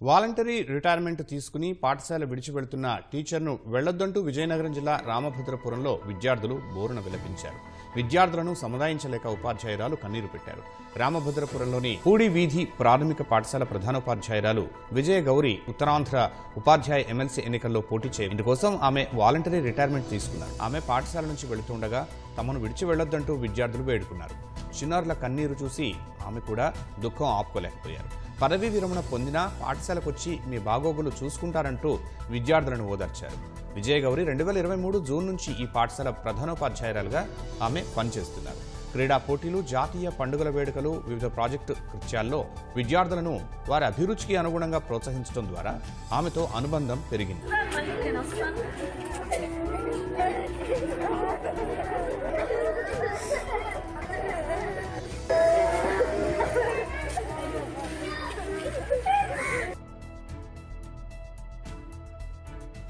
Voluntary retirement తీసుకుని పాఠశాల విడిచిపెడుతున్న టీచర్ను వెళ్ళొద్దంటూ విజయనగరం జిల్లా రామభద్రపురంలో విద్యార్థులు బోరున విలపించారు. విద్యార్థులను సముదాయించలేక ఉపాధ్యాయురాలు కన్నీరు పెట్టారు. రామభద్రపురంలోని పూడి వీధి ప్రాథమిక పాఠశాల ప్రధానోపాధ్యాయురాలు విజయ గౌరి ఉత్తరాంధ్ర ఉపాధ్యాయ ఎమ్మెల్సీ ఎన్నికల్లో పోటీ చేయ ఇందుకోసం ఆమె వాలంటరీ రిటైర్మెంట్ తీసుకున్నారు. ఆమె పాఠశాల నుంచి వెళుతుండగా తమను విడిచి వెళ్ళొద్దంటూ విద్యార్థులు వేడుకున్నారు. చిన్నారుల కన్నీరు చూసి ఆమె కూడా దుఃఖం ఆపుకోలేకపోయారు. పదవీ విరమణ పొందినా పాఠశాలకు వచ్చి మీ బాగోగులు చూసుకుంటారంటూ విద్యార్థులను ఓదార్చారు. విజయగౌరి రెండు వేల ఇరవై మూడు జూన్ నుంచి ఈ పాఠశాల ప్రధానోపాధ్యాయురాలుగా ఆమె పనిచేస్తున్నారు. క్రీడా పోటీలు జాతీయ పండుగల వేడుకలు వివిధ ప్రాజెక్టు కృత్యాల్లో విద్యార్థులను వారి అభిరుచికి అనుగుణంగా ప్రోత్సహించడం ద్వారా ఆమెతో అనుబంధం పెరిగింది.